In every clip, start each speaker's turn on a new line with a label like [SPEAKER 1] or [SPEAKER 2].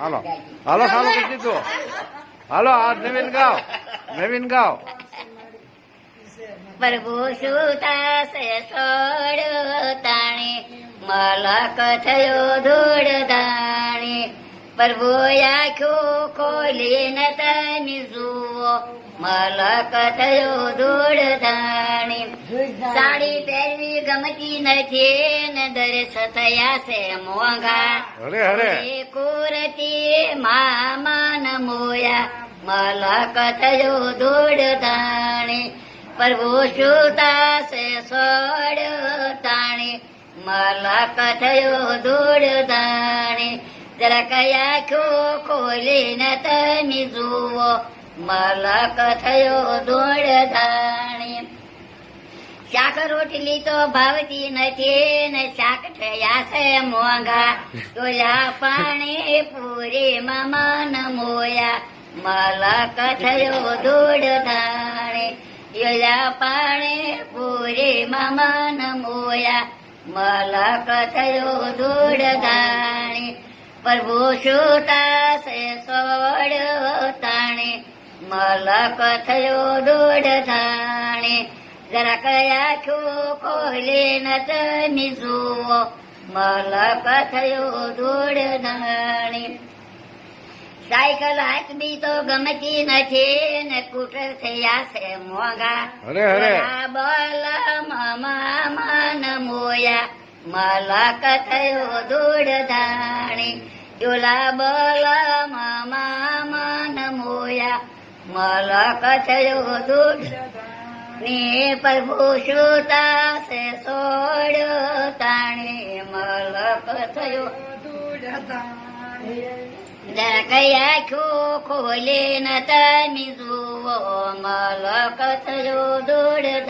[SPEAKER 1] હાલો. હાલો હાલો કરી દીધું હાલો, આ નવીન ગાવ. નવીન ગાવ.
[SPEAKER 2] પ્રભુ સુતાસે સોડ તાણે, મલક પ્રભુ આંખો ખોલીને તમે જુઓ. મલક થયો ધૂળ ધાણે સાડી પહેરવી ગમતી નથી ને દરેશ થયા છે મોંઘા કુરતી મામાન મોયા મલક થયો દોડ તાણી. પ્રભુ સુતાસે સોડ તાણી મલક થયો ધૂળ ધાણે જરાક ખોલી ને તમે જુઓ મલક થયો દોડ ધાણે શાક રોટલી તો ભાવતી નથી ને શાક થયા છે મોંઘા. તોલા પાણી પૂરી મન મોયા. મલક થયો ધૂળ ધાણે. યોલા પાણી પૂરી મન મોયા. મલક થયો ધૂળ ધાણે. પ્રભુ સુતા છે સોડ તાણે મલક થયો ધૂળ ધાણે. જરા કયા છો કોહલે ન તમે જુઓ. મલક થયો ધૂળ ધાણે. સાયકલ હાથવી તો ગમતી નથી ને સ્કૂટર થયા છે મોંઘા.
[SPEAKER 1] હરે મામા
[SPEAKER 2] બોલ મન મોયા. મલક થયો ધૂળ ધાણી. ચોલા બોલ મન મોયા. મલક થયો ધૂળ ને પ્રભુ સુતા સે સોડ્યો તાણે મલક થયો. કયા ખોલે ન તમે જુઓ, મલક થયો દોડ ધાણી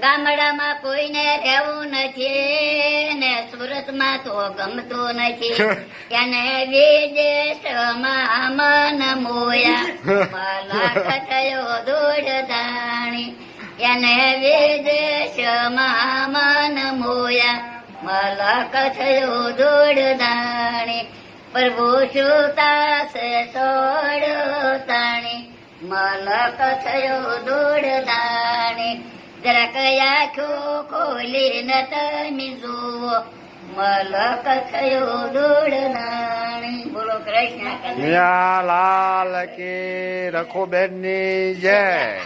[SPEAKER 2] ગામડામાં કોઈને રહેવું નથી ને સુરતમાં તો ગમતું નથી. એને વિદેશમાં મન મોયા. થયો દોડદાણી એને વિદેશમાં મન મોયા. મલક થયો દોડદાણી પ્રભુ સુતા છે સોડ મલક થયો દોડ ધાણી જરાક આંખો ખોલી ન તમે જુઓ. મલક થયો દોડ ધાણી બોલો કૃષ્ણ
[SPEAKER 1] લાલ કે રખો બેનની જય.